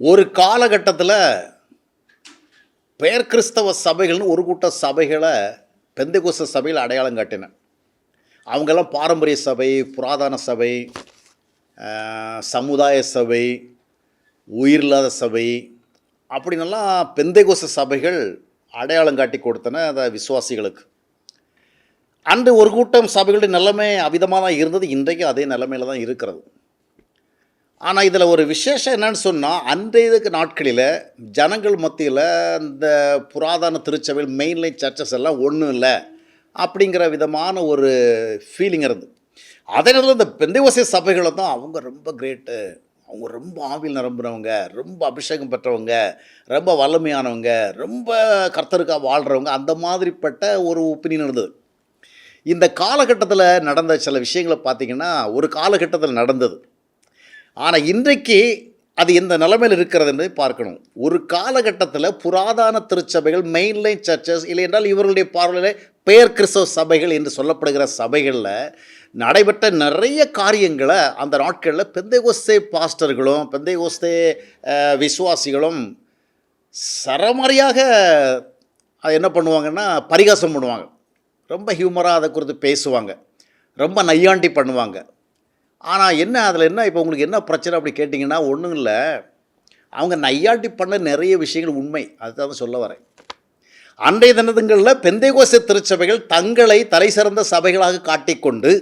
ஒரு காலகட்டத்தில் பெயர் கிறிஸ்தவ சபைகள்னு ஒரு கூட்ட சபைகளை பெந்தகோச சபையில் அடையாளம் காட்டினேன். அவங்கெல்லாம் பாரம்பரிய சபை புராதன சபை சமுதாய சபை உயிரில்லாத சபை அப்படின்னெல்லாம் பெந்தைகோச சபைகள் அடையாளம் காட்டி கொடுத்தன அந்த விசுவாசிகளுக்கு. அன்று ஒரு கூட்டம் சபைகளுடைய நிலைமை அவிதமாக தான் இருந்தது இன்றைக்கும் அதே நிலைமையில் தான் இருக்கிறது. ஆனால் இதில் ஒரு விசேஷம் என்னன்னு சொன்னால் அன்றைய நாட்களில் ஜனங்கள் மத்தியில் இந்த புராதன திருச்சபையில் மெயின்லைன் சர்ச்சஸ் எல்லாம் ஒன்றும் இல்லை அப்படிங்கிற விதமான ஒரு ஃபீலிங் இருந்தது. அதே நேரத்தில் இந்த பெந்தைவசை சபைகளை தான் அவங்க ரொம்ப கிரேட்டு அவங்க ரொம்ப ஆவியில் நிரம்புறவங்க ரொம்ப அபிஷேகம் பெற்றவங்க ரொம்ப வல்லமையானவங்க ரொம்ப கர்த்தருக்காக வாழ்கிறவங்க அந்த மாதிரிப்பட்ட ஒரு ஒப்பீனியன் இருந்தது. இந்த காலகட்டத்தில் நடந்த சில விஷயங்களை பார்த்திங்கன்னா ஒரு காலகட்டத்தில் நடந்தது. ஆனால் இன்றைக்கு அது எந்த நிலைமையில் இருக்கிறது என்பதை பார்க்கணும். ஒரு காலகட்டத்தில் புராதான திருச்சபைகள் மெயின்லைன் சர்ச்சஸ் இல்லை என்றால் இவர்களுடைய பார்வையில் பெயர் கிறிஸ்தவ சபைகள் என்று சொல்லப்படுகிற சபைகளில் நடைபெற்ற நிறைய காரியங்களை அந்த நாட்களில் பெந்தைகோஸ்தே பாஸ்டர்களும் பெந்தைகோஸ்தே விசுவாசிகளும் சரமாரியாக அதை என்ன பண்ணுவாங்கன்னா பரிகாசம் பண்ணுவாங்க. ரொம்ப ஹியூமராக அதை குறித்து பேசுவாங்க. ரொம்ப நையாண்டி பண்ணுவாங்க. ஆனால் என்ன அதில் என்ன இப்போ உங்களுக்கு என்ன பிரச்சனை அப்படி கேட்டிங்கன்னா ஒன்றும் இல்லை. அவங்க நையாட்டி பண்ண நிறைய விஷயங்கள் உண்மை. அதுதான் சொல்ல வரேன். அன்றைய தினத்துங்களில் பெந்தைகோச திருச்சபைகள் தங்களை தலை சிறந்த சபைகளாக காட்டிக்கொண்டு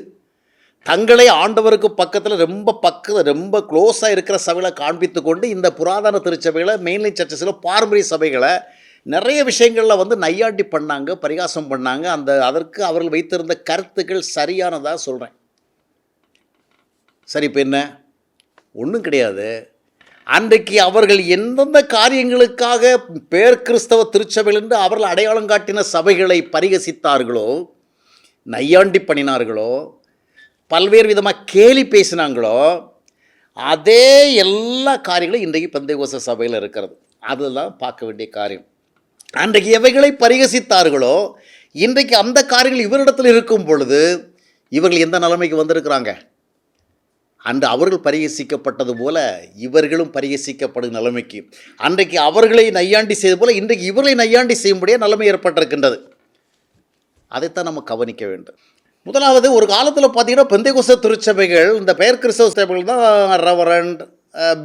தங்களை ஆண்டவருக்கு பக்கத்தில் ரொம்ப பக்க ரொம்ப க்ளோஸாக இருக்கிற சபைகளை காண்பித்து கொண்டு இந்த புராதன திருச்சபைகளை மெயின்லைன் சர்ச்சஸில் பாரம்பரிய சபைகளை நிறைய விஷயங்களில் வந்து நையாட்டி பண்ணாங்க பரிகாசம் பண்ணாங்க. அந்த அதற்கு அவர்கள் வைத்திருந்த கருத்துக்கள் சரியானதாக சொல்கிறேன் சரி இப்போ என்ன? ஒன்றும் கிடையாது. அன்றைக்கு அவர்கள் எந்தெந்த காரியங்களுக்காக பேர் கிறிஸ்தவ திருச்சபையில் என்று அவர்கள் அடையாளம் காட்டின சபைகளை பரிகசித்தார்களோ நையாண்டி பண்ணினார்களோ பல்வேறு விதமாக கேலி பேசினாங்களோ அதே எல்லா காரியங்களும் இன்றைக்கு பந்தேகோச சபையில் இருக்கிறது. அதுதான் பார்க்க வேண்டிய காரியம். அன்றைக்கு எவைகளை பரிகசித்தார்களோ இன்றைக்கு அந்த காரியங்கள் இவரிடத்தில் இருக்கும் பொழுது இவர்கள் எந்த நிலைமைக்கு வந்திருக்கிறாங்க? அன்று அவர்கள் பரிகசிக்கப்பட்டது போல இவர்களும் பரிகசிக்கப்படும் நிலைமைக்கு. அன்றைக்கு அவர்களை நையாண்டி செய்தது போல இன்றைக்கு இவர்களை நையாண்டி செய்யும்படியே நிலைமை ஏற்பட்டிருக்கின்றது. அதைத்தான் நம்ம கவனிக்க வேண்டும். முதலாவது ஒரு காலத்தில் பார்த்தீங்கன்னா பெந்தைகுச திருச்சபைகள் இந்த பெயர் கிறிஸ்தவ சபைகள் தான் ரெவரண்ட்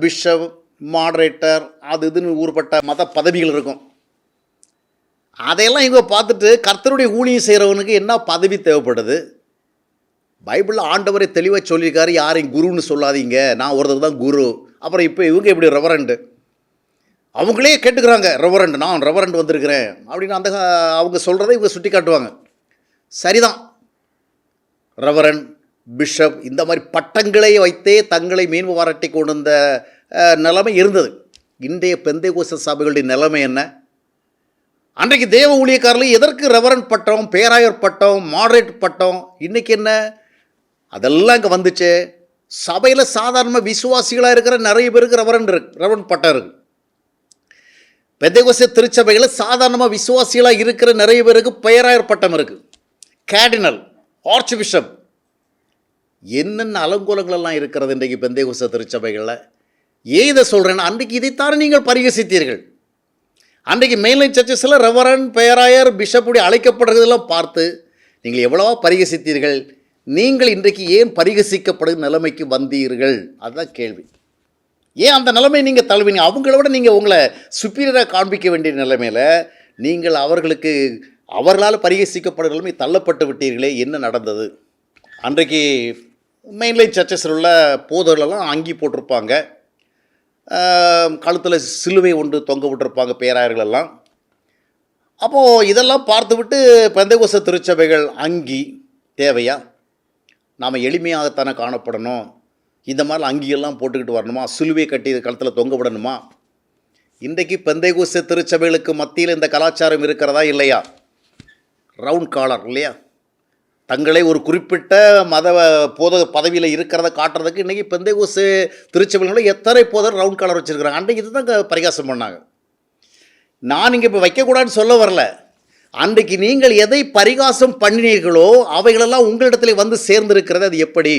பிஷப் மாடரேட்டர் அது இதுன்னு ஊர்பட்ட மத பதவிகள் இருக்கும். அதையெல்லாம் இவங்க பார்த்துட்டு கர்த்தருடைய ஊழியம் செய்கிறவனுக்கு என்ன பதவி தேவைப்படுது? பைபிளில் ஆண்டவரை தெளிவாக சொல்லியிருக்காரு யாரையும் குருன்னு சொல்லாதீங்க. நான் ஒருத்தர் தான் குரு. அப்புறம் இப்போ இவங்க எப்படி ரெவரண்டு அவங்களே கேட்டுக்கிறாங்க ரெவரண்ட் நான் ரெவரண்ட் வந்திருக்கிறேன். அப்படின்னு அந்த அவங்க சொல்கிறத இவங்க சுட்டி காட்டுவாங்க. சரிதான். ரெவரன் பிஷப் இந்த மாதிரி பட்டங்களை வைத்தே தங்களை மீன் வாரட்டி கொண்டு வந்த நிலைமை இருந்தது. இன்றைய பெந்தைகோச சபைகளுடைய நிலைமை என்ன? அன்றைக்கு தேவ ஊழியக்காரர்கள் எதற்கு ரெவரன் பட்டம் பேராயர் பட்டம் மாடரேட் பட்டம் இன்றைக்கி என்ன? அதெல்லாம் இங்கே வந்துச்சு. சபையில் சாதாரணமாக விசுவாசிகளாக இருக்கிற நிறைய பேருக்கு ரெவரண்ட் இருக்கு. ரெவரண்ட் பட்டம் இருக்குது பெந்தைகோச திருச்சபைகளில் சாதாரணமாக விசுவாசிகளாக இருக்கிற நிறைய பேருக்கு பெயராயர் பட்டம் இருக்குது கேடினல் ஆர்ச் பிஷப் என்னென்ன அலங்கோலங்கள் எல்லாம் இருக்கிறது இன்றைக்கு பெந்தைகுச திருச்சபைகளில்? ஏன் இதை சொல்கிறேன்னா அன்றைக்கு இதைத்தான் நீங்கள் பரிகசித்தீர்கள். அன்றைக்கு மெயின்லைன் சர்ச்சஸில் ரெவரன் பெயராயர் பிஷப்புடைய அழைக்கப்படுறதெல்லாம் பார்த்து நீங்கள் எவ்வளவா பரிகசித்தீர்கள். நீங்கள் இன்றைக்கு ஏன் பரிகசிக்கப்படும் நிலைமைக்கு வந்தீர்கள்? அதுதான் கேள்வி. ஏன் அந்த நிலைமை நீங்கள் தழுவினீங்க? அவங்கள விட நீங்கள் உங்களை சுப்பீரியராக காண்பிக்க வேண்டிய நிலைமையில் நீங்கள் அவர்களுக்கு அவர்களால் பரிகசிக்கப்படும் நிலைமை தள்ளப்பட்டு விட்டீர்களே என்ன நடந்தது? அன்றைக்கு மெயின்லைன் சர்ச்சஸில் உள்ள போதர்களெல்லாம் அங்கி போட்டிருப்பாங்க. கழுத்தில் சிலுவை ஒன்று தொங்க விட்டுருப்பாங்க பேராயர்கள் எல்லாம். அப்போது இதெல்லாம் பார்த்துவிட்டு பெந்தகோச திருச்சபைகள் அங்கி தேவையா? நாம் எளிமையாகத்தானே காணப்படணும். இந்த மாதிரி அங்கியெல்லாம் போட்டுக்கிட்டு வரணுமா? சிலுவை கட்டி களத்தில் தொங்க விடணுமா? இன்றைக்கு பெந்தைகூச திருச்சபைகளுக்கு மத்தியில் இந்த கலாச்சாரம் இருக்கிறதா இல்லையா? ரவுண்ட் காலர் இல்லையா? தங்களை ஒரு குறிப்பிட்ட மத போத பதவியில் இருக்கிறத காட்டுறதுக்கு இன்றைக்கி பெந்தைகூசு திருச்சபைகளில் எத்தனை போதர் ரவுண்ட் காலர் வச்சுருக்கிறாங்க? அன்றைக்கு இதுதான் பரிகாசம் பண்ணாங்க. நான் இங்கே இப்போ வைக்கக்கூடாதுன்னு சொல்ல வரல. அன்றைக்கு நீங்கள் எதை பரிகாசம் பண்ணினீர்களோ அவைகளெல்லாம் உங்களிடத்தில் வந்து சேர்ந்திருக்கிறது அது எப்படி?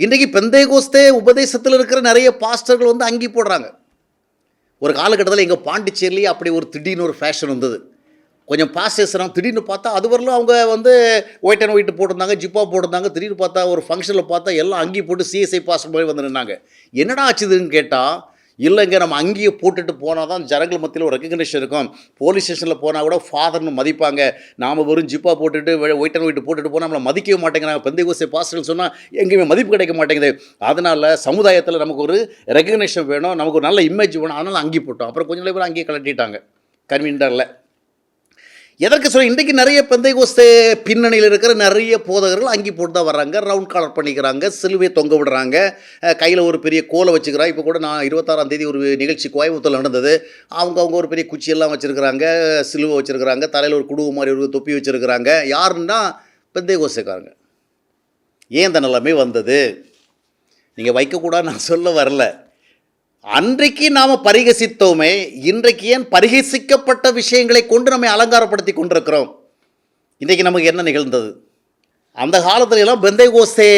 இன்றைக்கு பெந்தைகோஸ்தே உபதேசத்தில் இருக்கிற நிறைய பாஸ்டர்கள் வந்து அங்கி போடுறாங்க. ஒரு காலகட்டத்தில் எங்கள் பாண்டிச்சேரிலேயே அப்படி ஒரு திடீர்னு ஒரு ஃபேஷன் வந்தது. கொஞ்சம் பாஸ்டர்ஸ்லாம் திடீர்னு பார்த்தா அது வரலும் அவங்க வந்து ஒயிட் அண்ட் ஒயிட் போட்டிருந்தாங்க ஜிப்பா போட்டிருந்தாங்க திடீர்னு பார்த்தா ஒரு ஃபங்க்ஷனில் பார்த்தா எல்லாம் அங்கி போட்டு சிஎஸ்ஐ பாஸ்டர் மாதிரி வந்து நின்னாங்க. என்னடா ஆச்சுதுன்னு கேட்டால் இல்லைங்க நம்ம அங்கேயே போட்டுட்டு போனால் தான் ஜனங்கள் மத்தியில் ஒரு ரெக்கக்னேஷன் இருக்கும். போலீஸ் ஸ்டேஷனில் போனால் கூட ஃபாதர்னு மதிப்பாங்க. நாம் வெறும் ஜிப்பா போட்டுட்டு ஒயிட் அண்ட் ஒயிட் போட்டுட்டு போனால் நம்மளை மதிக்கவே மாட்டேங்கிறாங்க. பெந்தை கோசை பாஸ்டர்னு சொன்னால் எங்கேயுமே மதிப்பு கிடைக்க மாட்டேங்குது. அதனால் சமுதாயத்தில் நமக்கு ஒரு ரெக்கக்னேஷன் வேணும். நமக்கு ஒரு நல்ல இமேஜ் வேணும். அதனால் அங்கேயே போட்டோம். அப்புறம் கொஞ்சம் பேர் அங்கேயே கலட்டிட்டாங்க கன்வீனரில் எதற்கு சொல்ல இன்றைக்கு நிறைய பெந்தை கோஸ்தே பின்னணியில் இருக்கிற நிறைய போதகர்கள் அங்கி போட்டு தான் வர்றாங்க. ரவுண்ட் காலர் பண்ணிக்கிறாங்க. சிலுவையை தொங்க விடுறாங்க. கையில் ஒரு பெரிய கோலை வச்சுக்கிறாங்க. இப்போ கூட நான் இருபத்தாறாம் தேதி ஒரு நிகழ்ச்சி கோயம்புத்தூரில் நடந்தது. அவங்க அவங்க ஒரு பெரிய குச்சியெல்லாம் வச்சுருக்கிறாங்க. சிலுவை வச்சுருக்கிறாங்க. தலையில் ஒரு குடுவு மாதிரி ஒரு தொப்பி வச்சுருக்கிறாங்க. யாருன்னா பெந்தை ஏன் இந்த நிலைமை வந்தது? நீங்கள் வைக்கக்கூடாது நான் சொல்ல வரல. அன்றைக்கு நாம் பரிகசித்தோமே இன்றைக்கு ஏன் பரிகசிக்கப்பட்ட விஷயங்களை கொண்டு நம்மை அலங்காரப்படுத்தி கொண்டிருக்கிறோம்? இன்றைக்கு நமக்கு என்ன நிகழ்ந்தது? அந்த காலத்துல எல்லாம் பெந்தை கோஸ்தே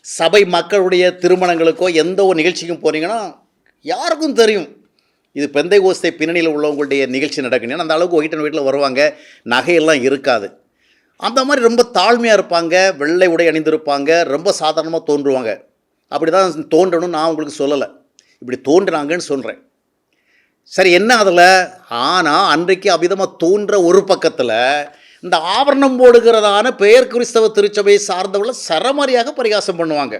சபை மக்களுடைய திருமணங்களுக்கோ எந்த ஒரு நிகழ்ச்சிக்கும் போனீங்கன்னா யாருக்கும் தெரியும். இது பெந்தை கோஸ்தை பின்னணியில் உள்ளவங்களுடைய நிகழ்ச்சி நடக்கணும் அந்த அளவுக்கு ஒயிட்டன் வீட்டில் வருவாங்க. நகையெல்லாம் இருக்காது. அந்த மாதிரி ரொம்ப தாழ்மையாக இருப்பாங்க. வெள்ளை உடை அணிந்திருப்பாங்க. ரொம்ப சாதாரணமாக தோன்றுவாங்க. அப்படி தான் தோன்றணும்னு நான் உங்களுக்கு சொல்லலை. இப்படி தோன்றினாங்கன்னு சொல்கிறேன் சரி என்ன அதில்? ஆனால் அன்றைக்கு அவ்விதமாக தோன்ற ஒரு பக்கத்தில் இந்த ஆவரணம் போடுகிறதான பெயர் கிறிஸ்தவ திருச்சபையை சார்ந்தவளை சரமாரியாக பரிகாசம் பண்ணுவாங்க.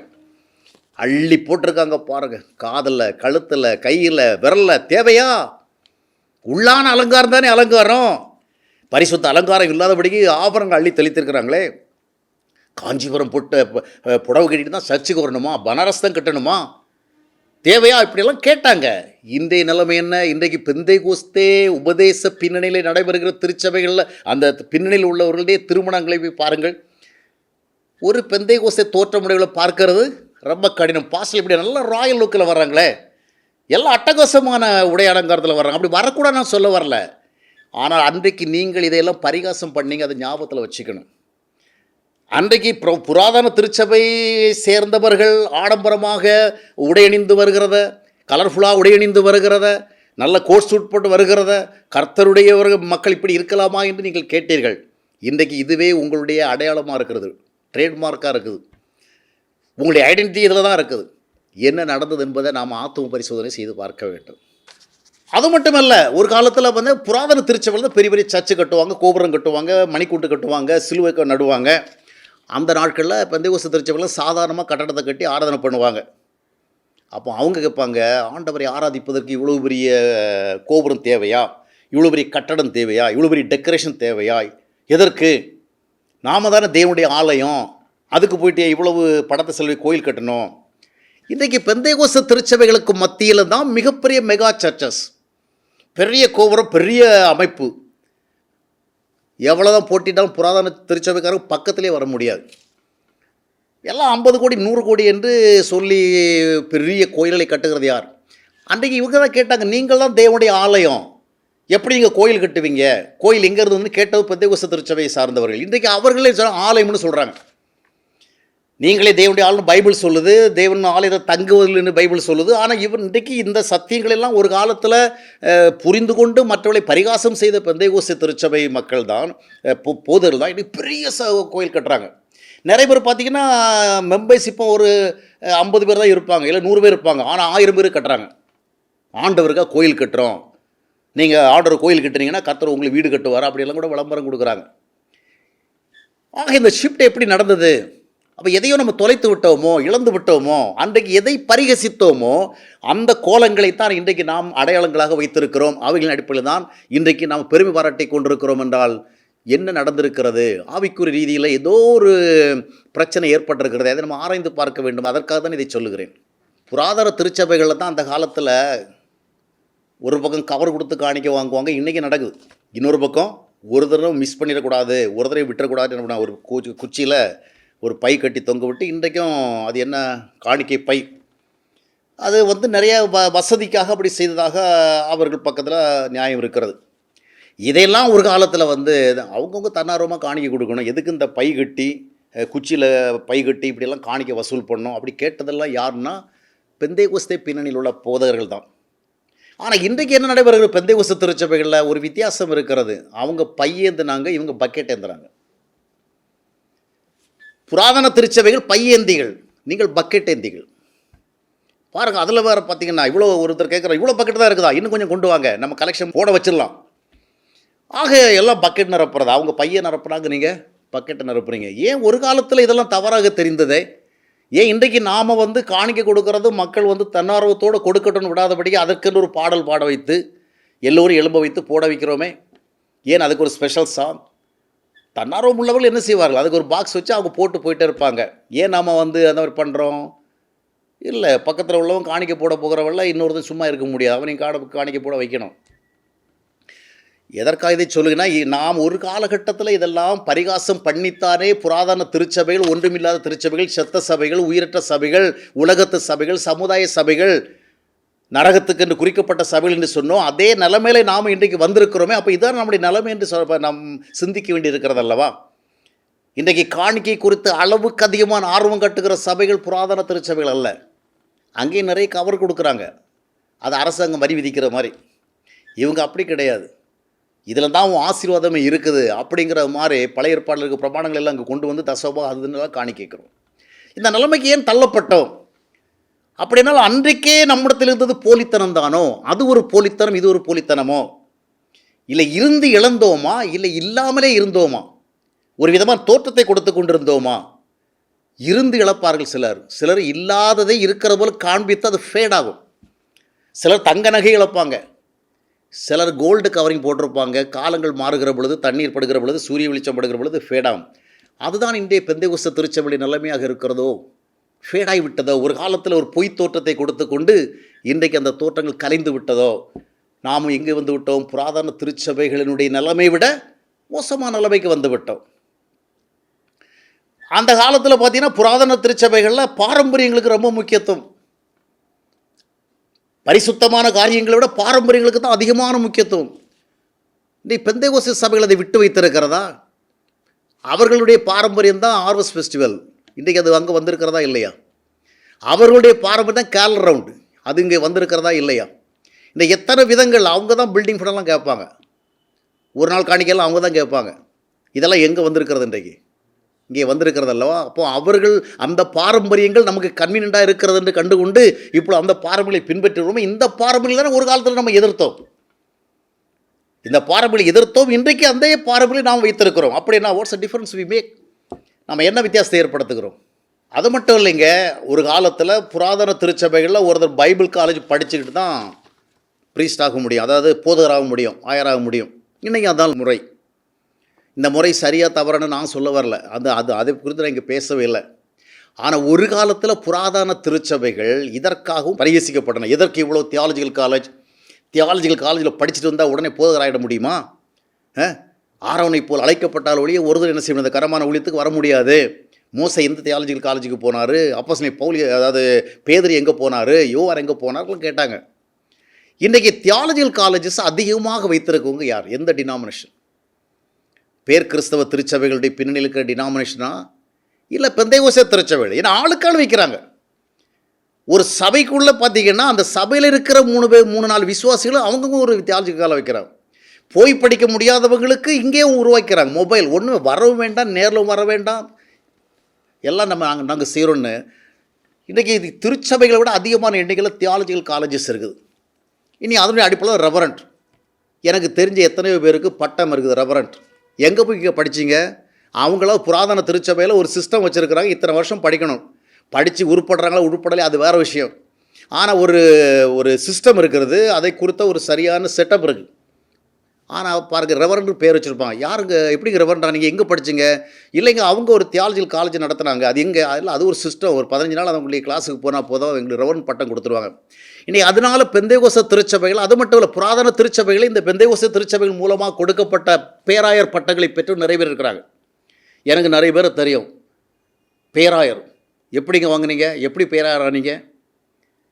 அள்ளி போட்டிருக்காங்க பாருங்க. காதில் கழுத்தில் கையில் விரலில் தேவையா? உள்ளான அலங்காரம் தானே அலங்காரம். பரிசுத்த அலங்காரம் இல்லாதபடிக்கு ஆபரணங்கள் அள்ளி தெளித்திருக்கிறாங்களே. காஞ்சிபுரம் போட்டு புடவை கட்டிட்டு தான் சர்ச்சுக்கு வரணுமா? பனாரஸ் தான் கட்டணுமா? தேவையா? இப்படியெல்லாம் கேட்டாங்க. இன்றைய நிலைமை என்ன? இன்றைக்கு பெந்தை கோஸ்தே உபதேச பின்னணியில் நடைபெறுகிற திருச்சபைகளில் அந்த பின்னணியில் உள்ளவர்களுடைய திருமணங்களை போய் பாருங்கள். ஒரு பெந்தை தோற்ற தோற்றமுடைகளை பார்க்கறது ரொம்ப கடினம். பாஸ்டல் இப்படி நல்ல ராயல் லுக்கில் வர்றாங்களே. எல்லாம் அட்டகாசமான உடை வர்றாங்க. அப்படி வரக்கூடாது நான் சொல்ல வரல. ஆனால் அன்றைக்கு நீங்கள் இதையெல்லாம் பரிகாசம் பண்ணிங்க அதை ஞாபகத்தில் வச்சுக்கணும். அன்றைக்கு புர- புராதன திருச்சபையை சேர்ந்தவர்கள் ஆடம்பரமாக உடையணிந்து வருகிறத கலர்ஃபுல்லாக உடையணிந்து வருகிறத நல்ல கோட் சூட் போட்டு வருகிறத கர்த்தருடையவர்கள் மக்கள் இப்படி இருக்கலாமா என்று நீங்கள் கேட்டீர்கள். இன்றைக்கு இதுவே உங்களுடைய அடையாளமாக இருக்கிறது ட்ரேட்மார்க்காக இருக்குது. உங்களுடைய ஐடென்டிட்டி இதில் தான் இருக்குது. என்ன நடந்தது என்பதை நாம் ஆத்தும பரிசோதனை செய்து பார்க்க வேண்டும். அது மட்டுமல்ல ஒரு காலத்தில் வந்து புராதன திருச்சபையில் பெரிய பெரிய சர்ச்சு கட்டுவாங்க கோபுரம் கட்டுவாங்க மணிக்கூட்டு கட்டுவாங்க சிலுவை நடுவாங்க. அந்த நாட்களில் பெந்தைகோச திருச்சபையில் சாதாரணமாக கட்டடத்தை கட்டி ஆராதனை பண்ணுவாங்க. அப்போ அவங்க கேட்பாங்க ஆண்டவரை ஆராதிப்பதற்கு இவ்வளோ பெரிய கோபுரம் தேவையா? இவ்வளோ பெரிய கட்டடம் தேவையா? இவ்வளோ பெரிய டெக்கரேஷன் தேவையா? எதற்கு? நாம தானே தேவனுடைய ஆலயம். அதுக்கு போயிட்டு இவ்வளவு படத்தை செல்வி கோயில் கட்டணும். இன்றைக்கு பெந்தைகோச திருச்சபைகளுக்கு மத்தியில் தான் மிகப்பெரிய மெகா சர்ச்சஸ் பெரிய கோபுரம் பெரிய அமைப்பு. எவ்வளோதான் போட்டிட்டாலும் புராதன திருச்சபைக்காரங்க பக்கத்திலே வர முடியாது. எல்லாம் ஐம்பது கோடி நூறு கோடி என்று சொல்லி பெரிய கோயில்களை கட்டுகிறது யார்? அன்றைக்கு இவங்க தான் கேட்டாங்க நீங்கள் தான் தேவனுடைய ஆலயம். எப்படி நீங்கள் கோயில் கட்டுவீங்க? கோயில் எங்கே இருந்து கேட்டது பெந்தைகோச திருச்சபையை சார்ந்தவர்கள். இன்றைக்கு அவர்களே ஆலயம்னு சொல்கிறாங்க நீங்களே தேவனுடைய ஆளுன்னு பைபிள் சொல்லுது தேவன் ஆலயத்தை தங்குவதில்னு பைபிள் சொல்லுது. ஆனால் இவன் இன்றைக்கு இந்த சத்தியங்கள் எல்லாம் ஒரு காலத்தில் புரிந்து கொண்டு மற்றவர்களை பரிகாசம் செய்த பெந்தைகோசி திருச்சபை மக்கள் தான் போதர் போதர்கள் தான் இன்னைக்கு பெரிய ச கோயில் கட்டுறாங்க. நிறைய பேர் பார்த்தீங்கன்னா மெம்பர்ஸ் இப்போ ஒரு ஐம்பது பேர் தான் இருப்பாங்க இல்லை நூறு பேர் இருப்பாங்க ஆனால் ஆயிரம் பேர் கட்டுறாங்க. ஆண்டவருக்காக கோயில் கட்டுறோம். நீங்கள் ஆர்டர் கோயில் கட்டுறீங்கன்னா கத்தர் உங்களுக்கு வீடு கட்டுவார் அப்படியெல்லாம் கூட விளம்பரம் கொடுக்குறாங்க. ஆக இந்த ஷிஃப்ட் எப்படி நடந்தது? அப்போ எதையோ நம்ம தொலைத்து விட்டோமோ இழந்து விட்டோமோ அன்றைக்கு எதை பரிகசித்தோமோ அந்த கோலங்களைத்தான் இன்றைக்கு நாம் அடையாளங்களாக வைத்திருக்கிறோம். அவைகளின் அடிப்படையில் தான் இன்றைக்கு நாம் பெருமை பாராட்டி கொண்டிருக்கிறோம் என்றால் என்ன நடந்திருக்கிறது? ஆவிக்குறி ரீதியில் ஏதோ ஒரு பிரச்சனை ஏற்பட்டிருக்கிறது. அதை நம்ம ஆராய்ந்து பார்க்க வேண்டும். அதற்காக தான் இதை சொல்லுகிறேன். புராதன திருச்சபைகளில் தான் அந்த காலத்தில் ஒரு பக்கம் கவர் கொடுத்து காணிக்க வாங்குவாங்க. இன்றைக்கி நடக்குது. இன்னொரு பக்கம் ஒரு தடவை மிஸ் பண்ணிடக்கூடாது. ஒரு தடவை விட்டுறக்கூடாது என்ன ஒரு கு குச்சியில் ஒரு பை கட்டி தொங்க விட்டு இன்றைக்கும் அது என்ன காணிக்கை பை. அது வந்து நிறைய வ வசதிக்காக அப்படி செய்ததாக அவர்கள் பக்கத்தில் நியாயம் இருக்கிறது. இதையெல்லாம் ஒரு காலத்தில் வந்து அவங்கவுங்க தன்னார்வமாக காணிக்கை கொடுக்கணும். எதுக்கு இந்த பை கட்டி குச்சியில் பை கட்டி இப்படியெல்லாம் காணிக்கை வசூல் பண்ணணும் அப்படி கேட்டதெல்லாம் யாருன்னா பெந்தை குஸ்தே பின்னணியில் உள்ள போதகர்கள் தான். ஆனால் இன்றைக்கு என்ன நடைபெறுகிறது? பெந்தைகுச திருச்சபைகளில் ஒரு வித்தியாசம் இருக்கிறது. அவங்க பையேந்தினாங்க இவங்க பக்கெட் ஏந்துறாங்க புராதன திருச்சபைகள் பையேந்திகள் நீங்கள் பக்கெட் ஏந்திகள் பாருங்கள் அதில் வேறு பார்த்தீங்கன்னா இவ்வளோ ஒருத்தர் கேட்குற இவ்வளோ பக்கெட் தான் இருக்குதா? இன்னும் கொஞ்சம் கொண்டு வாங்க நம்ம கலெக்ஷன் போட வச்சிடலாம். ஆக எல்லாம் பக்கெட் நிரப்புறது? அவங்க பையன் நிரப்புனாங்க நீங்கள் பக்கெட்டை நிரப்புறீங்க. ஏன் ஒரு காலத்தில் இதெல்லாம் தவறாக தெரிந்ததே? ஏன் இன்றைக்கு நாம் வந்து காணிக்க கொடுக்கறது மக்கள் வந்து தன்னார்வத்தோடு கொடுக்கட்டும்னு விடாதபடி அதற்கென்று ஒரு பாடல் பாட வைத்து எல்லோரும் எலும்ப வைத்து போட வைக்கிறோமே? ஏன் அதுக்கு ஒரு ஸ்பெஷல் சாங் தன்னார்வம் உள்ளவர்கள் என்ன செய்வார்கள்? அதுக்கு ஒரு பாக்ஸ் வச்சு அவங்க போட்டு போயிட்டே இருப்பாங்க. ஏன் நாம் வந்து அந்த மாதிரி பண்ணுறோம் இல்லை பக்கத்தில் உள்ளவன் காணிக்க போட போகிறவள இன்னொருத்தன் சும்மா இருக்க முடியாது. அவனையும் காட காணிக்க போட வைக்கணும். எதற்காக இதை சொல்லுங்கன்னா நாம் ஒரு காலகட்டத்தில் இதெல்லாம் பரிகாசம் பண்ணித்தானே புராதன திருச்சபைகள் ஒன்றுமில்லாத திருச்சபைகள் செத்த சபைகள் உயிரற்ற சபைகள் உலகத்து சபைகள் சமுதாய சபைகள் நரகத்துக்கு என்று குறிக்கப்பட்ட சபையில் என்று சொன்னோம். அதே நிலைமையில நாம் இன்றைக்கு வந்திருக்கிறோமே. அப்போ இதான் நம்முடைய நிலைமை என்று சொல் நாம் சிந்திக்க வேண்டியிருக்கிறது அல்லவா இன்றைக்கு காணிக்கை குறித்து அளவுக்கு அதிகமான ஆர்வம் கட்டுகிற சபைகள் புராதன திருச்சபைகள் அல்ல. அங்கேயும் நிறைய கவர் கொடுக்குறாங்க. அது அரசாங்கம் வரி விதிக்கிற மாதிரி. இவங்க அப்படி கிடையாது. இதில் தான் உன் ஆசீர்வாதமே இருக்குது அப்படிங்கிற மாதிரி பழைய ஏற்பாடுகளுக்கு பிரமாணங்கள் எல்லாம் அங்கே கொண்டு வந்து தசோபா அதுன்னு காணி கேட்குறோம் இந்த நிலைமைக்கு ஏன் தள்ளப்பட்டோம்? அப்படின்னால் அன்றைக்கே நம்மிடத்தில் இருந்தது போலித்தனம் தானோ? அது ஒரு போலித்தனம் இது ஒரு போலித்தனமோ? இல்லை இருந்து இழந்தோமா? இல்லை இல்லாமலே இருந்தோமா? ஒரு விதமான தோற்றத்தை கொடுத்து கொண்டிருந்தோமா? இருந்து இழப்பார்கள் சிலர். சிலர் இல்லாததை இருக்கிற போல காண்பித்து அது ஃபேட் ஆகும். சிலர் தங்க நகை இழப்பாங்க. சிலர் கோல்டு கவரிங் போட்டிருப்பாங்க. காலங்கள் மாறுகிற பொழுது தண்ணீர் படுகிற பொழுது சூரிய வெளிச்சம் படுகிற பொழுது ஃபேடாகும் அதுதான் இன்றைய பெந்தைகுஸ்த திருச்சபடி நிலைமையாக இருக்கிறதோ? ஃபேடாகி விட்டதோ? ஒரு காலத்தில் ஒரு பொய் தோற்றத்தை கொடுத்து கொண்டு இன்றைக்கு அந்த தோற்றங்கள் கலைந்து விட்டதோ? நாம் எங்கே வந்து விட்டோம்? புராதன திருச்சபைகளினுடைய நிலைமை விட மோசமான நிலைமைக்கு வந்து விட்டோம். அந்த காலத்தில் பார்த்தீங்கன்னா புராதன திருச்சபைகளில் பாரம்பரியங்களுக்கு ரொம்ப முக்கியத்துவம். பரிசுத்தமான காரியங்களை விட பாரம்பரியங்களுக்கு தான் அதிகமான முக்கியத்துவம். இன்றைக்கு பெந்தைகோசி சபைகள் அதை விட்டு வைத்திருக்கிறதா? அவர்களுடைய பாரம்பரியம் தான் ஆர்வஸ் ஃபெஸ்டிவல். இன்றைக்கி அது அங்கே வந்திருக்கிறதா இல்லையா? அவர்களுடைய பாரம்பரியம் தான் ரவுண்டு அது இங்கே வந்திருக்கிறதா இல்லையா? இந்த எத்தனை விதங்கள் அவங்க தான் பில்டிங் ஃபண்டெல்லாம் கேட்பாங்க. ஒரு நாள் காணிக்கையெல்லாம் அவங்க தான் கேட்பாங்க. இதெல்லாம் எங்கே வந்திருக்கிறது இன்றைக்கு? இங்கே வந்திருக்கிறது அல்லவா? அப்போ அவர்கள் அந்த பாரம்பரியங்கள் நமக்கு கன்வீனியண்ட்டாக இருக்கிறது என்று கண்டுகொண்டு இப்போ அந்த பாரம்பரியை பின்பற்றுவோமே இந்த பாரம்பரியம் தானே ஒரு காலத்தில் நம்ம எதிர்த்தோம். இந்த பாரம்பரியம் எதிர்த்தோம். இன்றைக்கு அந்த பாரம்பரியம் நாம் வைத்திருக்கிறோம். அப்படின்னா what's a difference we make நம்ம என்ன வித்தியாசத்தை ஏற்படுத்துகிறோம்? அது மட்டும் இல்லைங்க ஒரு காலத்தில் புராதன திருச்சபைகளில் ஒருத்தர் பைபிள் காலேஜ் படிச்சுக்கிட்டு தான் ப்ரீஸ்ட் ஆக முடியும். அதாவது போதகராக முடியும் ஆயராக முடியும். இன்றைக்கி அதான் முறை. இந்த முறை சரியாக தவறுன்னு நான் சொல்ல வரல. அது அது அதை குறித்து நான் இங்கே பேசவே இல்லை. ஆனால் ஒரு காலத்தில் புராதன திருச்சபைகள் இதற்காகவும் பரிகசிக்கப்பட்டன. இதற்கு இவ்வளோ தியாலஜிக்கல் காலேஜ் தியாலஜிக்கல் காலேஜில் படிச்சுட்டு வந்தால் உடனே போதகராகிட முடியுமா? ஆரவனை போல் அழைக்கப்பட்டால் ஒழிய ஒருதர் என்ன செய்யணும் இந்த கரமான ஊழியத்துக்கு வர முடியாது. மோசை எந்த தியாலஜிக்கல் காலேஜுக்கு போனார்? அப்போசனை பவுலி அதாவது பேதரி எங்கே போனார்? யோவார் எங்கே போனார்லாம் கேட்டாங்க. இன்றைக்கி தியாலஜிக்கல் காலேஜஸ் அதிகமாக வைத்திருக்கவங்க யார்? எந்த டினாமினேஷன்? பேர் கிறிஸ்தவ திருச்சபைகளுடைய பின்னணியில் இருக்கிற டினாமினேஷனா? இல்லை பெந்தைகோச திருச்சபைகள் ஏன்னா ஆளுக்காள் வைக்கிறாங்க. ஒரு சபைக்குள்ளே பார்த்தீங்கன்னா அந்த சபையில் இருக்கிற மூணு பேர் மூணு நாலு விசுவாசிகளும் அவங்கவுங்க ஒரு தியாலஜிக்கல் வைக்கிறாங்க. போய் படிக்க முடியாதவங்களுக்கு இங்கேயும் உருவாக்கிறாங்க. மொபைல் ஒன்று வரவும் வேண்டாம் நேரில் வர வேண்டாம். எல்லாம் நம்ம நாங்கள் நாங்கள் செய்கிறோன்னு இன்றைக்கி இது திருச்சபைகளை விட அதிகமான எண்ணிக்கையில் தியாலஜிக்கல் காலேஜஸ் இருக்குது. இனி அதனுடைய அடிப்படையில் ரெவரண்ட் எனக்கு தெரிஞ்ச எத்தனையோ பேருக்கு பட்டம் இருக்குது ரெவரண்ட் எங்கே போய் இங்கே படிச்சீங்க? அவங்களாம் புராதன திருச்சபையில் ஒரு சிஸ்டம் வச்சுருக்கிறாங்க இத்தனை வருஷம் படிக்கணும். படித்து உருப்படுறாங்களா உருப்படலை அது வேறு விஷயம். ஆனால் ஒரு ஒரு சிஸ்டம் இருக்கிறது அதை குறித்த ஒரு சரியான செட்டப் இருக்குது ஆனால் பாருங்கள் ரெவரண்ட் பேர் வச்சுருப்பான் யாருங்க எப்படிங்க ரெவரண்டா நீங்கள் எங்கே படிச்சீங்க? இல்லைங்க அவங்க ஒரு தியாலஜியில் காலேஜ் நடத்துனாங்க. அது எங்கே அதில் அது ஒரு சிஸ்டம் ஒரு பதினஞ்சு நாள் அவங்களுக்கு கிளாஸுக்கு போனால் போதும் எங்களுக்கு ரெவரண்ட் பட்டம் கொடுத்துருவாங்க. இன்னைக்கு அதனால பெந்தைகோச திருச்சபைகள் அது மட்டும் இல்லை புராதன திருச்சபைகளை இந்த பெந்தைகோச திருச்சபைகள் மூலமாக கொடுக்கப்பட்ட பேராயர் பட்டங்களை பெற்று நிறைய பேர் இருக்கிறாங்க. எனக்கு நிறைய பேர் தெரியும். பேராயர். எப்படிங்க வாங்குனீங்க? எப்படி பேராயர் ஆனீங்க?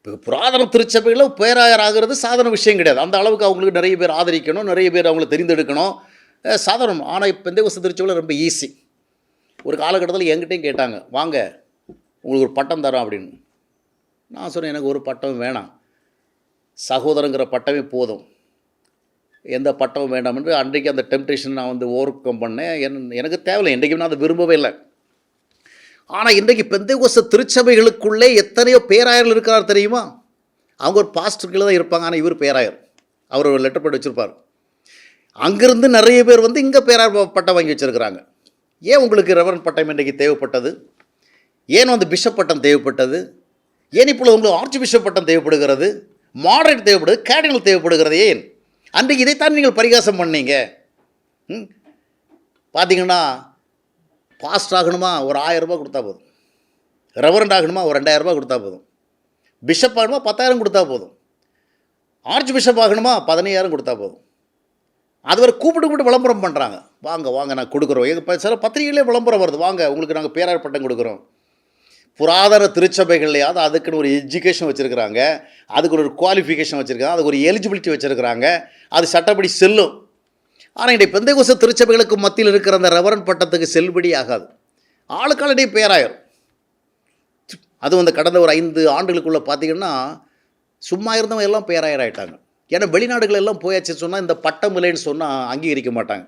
புராதன திருச்சபையில் பேராயர் ஆகிறது சாதாரண விஷயம் கிடையாது. அந்த அளவுக்கு அவங்களுக்கு நிறைய பேர் ஆதரிக்கணும் நிறைய பேர் அவங்கள தெரிந்தெடுக்கணும். சாதாரணம். ஆனால் இப்போ இந்த வருஷம் திருச்சபையில் ரொம்ப ஈஸி ஒரு காலகட்டத்தில் என்கிட்டையும் கேட்டாங்க வாங்க உங்களுக்கு ஒரு பட்டம் தரோம் அப்படின்னு. நான் சொன்னேன் எனக்கு ஒரு பட்டம் வேணாம். சகோதரங்கிற பட்டமே போதும். எந்த பட்டமும் வேண்டாம் என்று அன்றைக்கு அந்த டெம்டேஷன் நான் வந்து ஓவர் கம் பண்ணேன். என் எனக்கு தேவையில்லை. என்றைக்குமே நான் அதை விரும்பவே இல்லை. ஆனால் இன்றைக்கு பெந்தைகோச திருச்சபைகளுக்குள்ளே எத்தனையோ பேராயர்கள் இருக்கிறார் தெரியுமா? அவங்க ஒரு பாஸ்டர் தான் இருப்பாங்க. ஆனால் இவர் பேராயர். அவர் ஒரு லெட்டர் போட்டு வச்சுருப்பார். அங்கேருந்து நிறைய பேர் வந்து இங்கே பேராயர் பட்டம் வாங்கி வச்சுருக்கிறாங்க. ஏன் உங்களுக்கு ரெவரன் பட்டம் இன்றைக்கு தேவைப்பட்டது? ஏன் வந்து பிஷப் பட்டம் தேவைப்பட்டது? ஏன் இப்பொழுது உங்களுக்கு ஆர்ச் பிஷப் பட்டம் தேவைப்படுகிறது? மாடரேட் தேவைப்படுது கேடினல் தேவைப்படுகிறது ஏன்? அன்றைக்கு இதைத்தான் நீங்கள் பரிகாசம் பண்ணீங்க. ம்? பார்த்தீங்கன்னா பாஸ்ட் ஆகணுமா? ஒரு ஆயரூபா கொடுத்தா போதும். ரெவரண்ட் ஆகணுமா? ஒரு ரெண்டாயிரம் ரூபாய் கொடுத்தா போதும். பிஷப் ஆகணுமா? பத்தாயிரம் கொடுத்தா போதும். ஆர்ச் பிஷப் ஆகணுமா? பதினையாயிரம் கொடுத்தா போதும். அது வரை கூப்பிட்டு கூப்பிட்டு விளம்பரம் பண்ணுறாங்க வாங்க வாங்க நான் கொடுக்குறோம். எங்கள் சில பத்திரிகைகளே விளம்பரம் வருது. வாங்க உங்களுக்கு நாங்கள் பேரார் பட்டம் கொடுக்குறோம். புராதன திருச்சபைகள்லையாவது அதுக்குன்னு ஒரு எஜுகேஷன் வச்சுருக்கிறாங்க. அதுக்கு ஒரு குவாலிஃபிகேஷன் வச்சுருக்காங்க அதுக்கு ஒரு எலிஜிபிலிட்டி வச்சுருக்கிறாங்க. அது சட்டப்படி செல்லும். ஆனால் இன்றைய பெந்தைகோச திருச்சபைகளுக்கு மத்தியில் இருக்கிற அந்த ரெவரன் பட்டத்துக்கு செல்லுபடி ஆகாது. ஆளுக்காளுடைய பேராயிரும். அதுவும் அந்த கடந்த ஒரு ஐந்து ஆண்டுகளுக்குள்ளே பார்த்தீங்கன்னா சும்மா இருந்தவங்க எல்லாம் பேராயராயிட்டாங்க. ஏன்னா வெளிநாடுகள் எல்லாம் போயாச்சு சொன்னால் இந்த பட்டம் இல்லைன்னு சொன்னால் அங்கீகரிக்க மாட்டாங்க.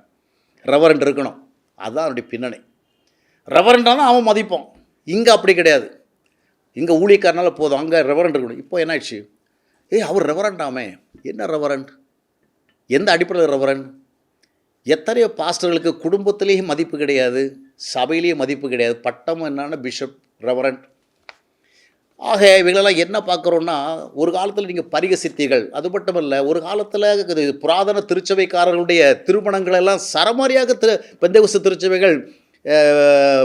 ரெவரண்ட் இருக்கணும். அதுதான் அவனுடைய பின்னணி. ரெவரண்டானா அவன் மதிப்போம். இங்கே அப்படி கிடையாது. இங்கே ஊழியக்காரனால போதும். அங்கே ரெவரண்ட் இருக்கணும். இப்போ என்ன ஆயிடுச்சு ஏய் அவர் ரெவரண்டாமே என்ன ரெவரண்ட் எந்த அடிப்படையில் ரெவரண்ட் எத்தனையோ பாஸ்டர்களுக்கு குடும்பத்திலேயே மதிப்பு கிடையாது சபையிலேயே மதிப்பு கிடையாது. பட்டம் என்னன்னா பிஷப் ரெவரண்ட். ஆக இவங்களெல்லாம் என்ன பார்க்குறோன்னா ஒரு காலத்தில் நீங்கள் பரிகசித்தீர்கள். அது மட்டுமல்ல ஒரு காலத்தில் புராதன திருச்சபைக்காரர்களுடைய திருமணங்கள் எல்லாம் சரமாரியாக திரு பெந்தகுச திருச்சபைகள்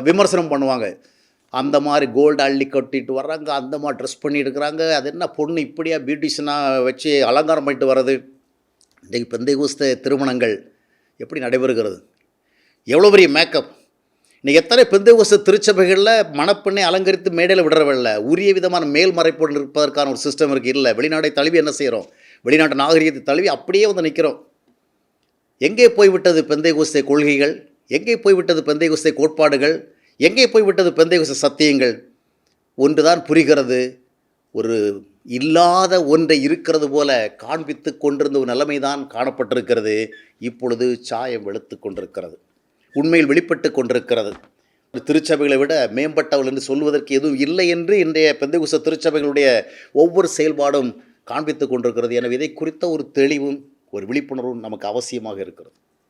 விமர்சனம் பண்ணுவாங்க. அந்த மாதிரி கோல்டு அள்ளி கட்டிட்டு வர்றாங்க அந்த மாதிரி ட்ரெஸ் பண்ணிட்டு இருக்கிறாங்க அது என்ன பொண்ணு இப்படியா பியூட்டிஷனாக வச்சு அலங்காரம் பண்ணிட்டு வர்றது? இன்றைக்கு பெந்தைகுஸ்த திருமணங்கள். எப்படி நடைபெறுகிறது? எவ்வளோ பெரிய மேக்கப் நீ எத்தனை பெந்தைகுஸ்த திருச்சபைகளில் மணப்பெண்ணை அலங்கரித்து மேடையில் விடுறவில்ல உரிய விதமான மேல் இருப்பதற்கான ஒரு சிஸ்டம் இருக்குது இல்லை வெளிநாடை தழுவி என்ன செய்கிறோம் வெளிநாட்டு நாகரிகத்தை தழுவி அப்படியே வந்து நிற்கிறோம் எங்கே போய்விட்டது பெந்தைகுஸ்தை கொள்கைகள்? எங்கே போய்விட்டது பெந்தைகுஸ்தை கோட்பாடுகள்? எங்கே போய்விட்டது பெந்தைகுஸ்த சத்தியங்கள்? ஒன்றுதான் புரிகிறது. ஒரு இல்லாத ஒன்றை இருக்கிறது போல காண்பித்து கொண்டிருந்த ஒரு நிலைமைதான் காணப்பட்டிருக்கிறது. இப்பொழுது சாயம் வெளுத்து கொண்டிருக்கிறது. உண்மையில் வெளிப்பட்டு கொண்டிருக்கிறது. திருச்சபைகளை விட மேம்பட்டவள் என்று சொல்வதற்கு எதுவும் இல்லை என்று இன்றைய பெந்தகுச திருச்சபைகளுடைய ஒவ்வொரு செயல்பாடும் காண்பித்து கொண்டிருக்கிறது. எனவே இதை குறித்த ஒரு தெளிவும் ஒரு விழிப்புணர்வும் நமக்கு அவசியமாக இருக்கிறது.